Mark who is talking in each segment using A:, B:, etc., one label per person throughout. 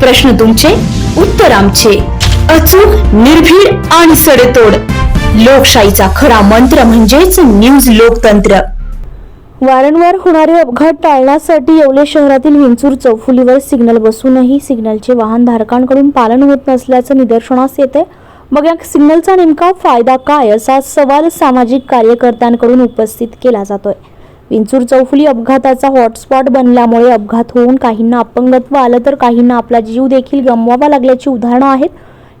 A: प्रश्न तुमचे उत्तर आमचे. अचूक निर्भीड आणि सडेतोड. लोकशाहीचा खरा मंत्र म्हणजेच न्यूज लोकतंत्र.
B: वारंवार होणारे अपघात टाळण्यासाठी येवले शहरातील विंचूर चौफुलीवर सिग्नल बसूनही सिग्नलचे वाहनधारकांकडून पालन होत नसल्याचं निदर्शनास येते मग या सिग्नलचा नेमका फायदा काय असा सवाल सामाजिक कार्यकर्त्यांकडून उपस्थित केला जातोय. विंचूर चौफुली अपघाताचा हॉटस्पॉट बनल्यामुळे अपघात होऊन काहींना अपंगत्व आलं तर काहींना आपला जीव देखील गमवावा लागल्याची उदाहरणं आहेत.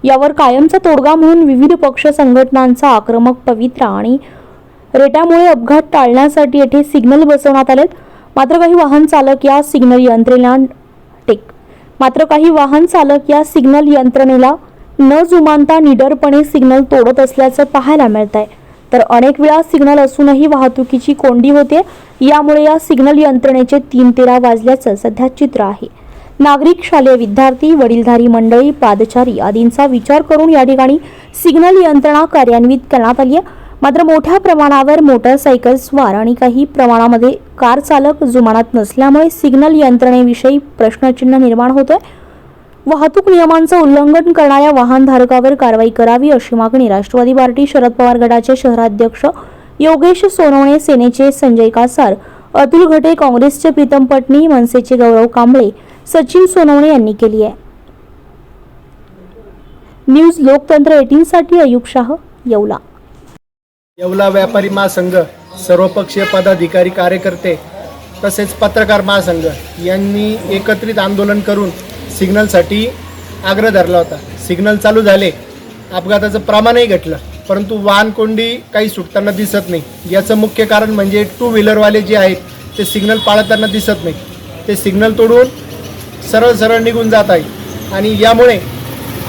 B: यावर कायमचा तोडगा म्हणून विविध पक्ष संघटनांचा आक्रमक पवित्रा आणि रेटामुळे अपघात टाळण्यासाठी येथे सिग्नल बसवण्यात आलेत. मात्र काही वाहन चालक या सिग्नल यंत्रणेला टेक. मात्र काही वाहन चालक या सिग्नल यंत्रणेला न जुमानता निडरपणे सिग्नल तोडत असल्याचं पाहायला मिळत आहे तर अनेक वेळा सिग्नल असूनही वाहतुकीची कोंडी होते. यामुळे या सिग्नल यंत्रणेचे तीन तेरा वाजल्याचं सध्या चित्र आहे. नागरिक शालेय विद्यार्थी वडीलधारी मंडळी पादचारी आदींचा विचार करून या ठिकाणी सिग्नल यंत्रणा कार्यान्वित करण्यात आली आहे. मात्र मोठ्या प्रमाणावर मोटरसायकल स्वार आणि काही प्रमाणामध्ये कार चालक जुमानात नसल्यामुळे सिग्नल यंत्रणेविषयी प्रश्नचिन्ह निर्माण होतोय. वाहतूक नियमांचं उल्लंघन करणाऱ्या वाहनधारकावर कारवाई करावी अशी मागणी राष्ट्रवादी पार्टी शरद पवार गटाचे शहराध्यक्ष योगेश सोनवणे सेनेचे संजय कासार अतुल घटे काँग्रेसचे प्रीतम पटणी मनसेचे गौरव कांबळे सचिन सोनवणे यांनी केली आहे. न्यूज लोकतंत्र एटीनसाठी अयुब शाह येवला.
C: येवला व्यापारी महासंघ सर्वपक्षीय पदाधिकारी कार्यकर्ते तसेच पत्रकार महासंघ यांनी एकत्रित आंदोलन करून सिग्नलसाठी आग्रह धरला होता. सिग्नल चालू झाले. अपघाताचं प्रमाणही घटलं. परंतु वाहन कोंडी काही सुटताना दिसत नाही. याचं मुख्य कारण म्हणजे टू व्हीलरवाले जे आहेत ते सिग्नल पाळताना दिसत नाही. ते सिग्नल तोडून सरळ सरळ निघून जात आहे आणि यामुळे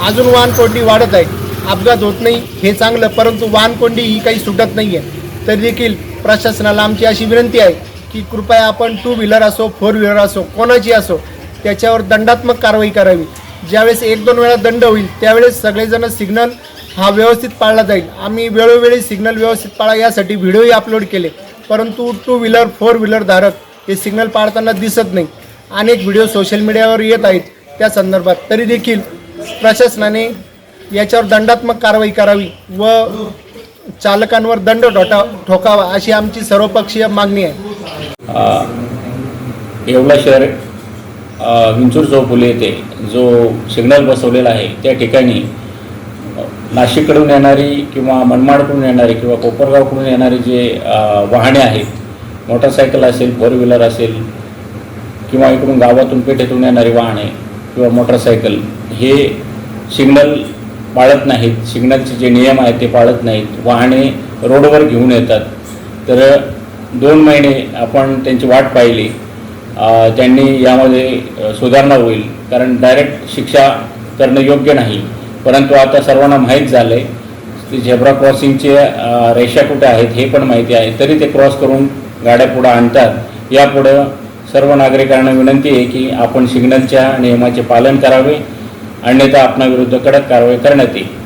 C: अजून वाहन कोंडी वाढत आहे. अपघात होत नाही हे चांगलं. परंतु वाहन कोंडी ही काही सुटत नाही आहे तरी देखील प्रशासनाला आमची अशी विनंती आहे की कृपया आपण टू व्हीलर असो फोर व्हीलर असो कोणाची असो त्याच्यावर दंडात्मक कारवाई करावी. ज्यावेळेस एक दोन वेळा दंड होईल त्यावेळेस सगळेजण सिग्नल हा व्यवस्थित पाळला जाईल. आम्ही वेळोवेळी सिग्नल व्यवस्थित पाळा यासाठी व्हिडिओही अपलोड केले. परंतु टू व्हीलर फोर व्हीलर धारक हे सिग्नल पाळताना दिसत नाही. अनेक व्हिडिओ सोशल मीडियावर येत आहेत. त्या संदर्भात तरी देखील प्रशासनाने याच्यावर दंडात्मक कारवाई करावी व चालकांवर दंड ठोटा ठोकावा अशी आमची सर्वपक्षीय मागणी आहे.
D: अ, येवला शहर विंचूर चौफुली येथे जो सिग्नल बसवलेला आहे त्या ठिकाणी नाशिककडून येणारी किंवा मनमाडकडून येणारी किंवा कोपरगावकडून येणारी जे वाहने आहेत मोटरसायकल असेल फोर व्हीलर असेल किंवा इकडून गावातून पेठेतून येणारी वाहने किंवा मोटरसायकल हे सिग्नल पाळत नाहीत. सिग्नलचे जे नियम आहेत ते पाळत नाहीत. वाहने रोडवर घेऊन येतात. तर दोन महिने आपण त्यांची वाट पाहिली. त्यांनी यामध्ये सुधारणा होईल. कारण डायरेक्ट शिक्षा करणं योग्य नाही. परंतु आता सर्वांना माहीत झालं आहे झेब्रा क्रॉसिंगचे रेषा कुठे आहेत हे पण माहिती आहे. तरी ते क्रॉस करून गाड्या पुढं आणतात. यापुढं सर्व नागरिकांना विनंती आहे की आपण सिग्नलच्या नियमाचे पालन करावे. अन्यथा आपणाविरुद्ध कडक कारवाई करण्यात येईल.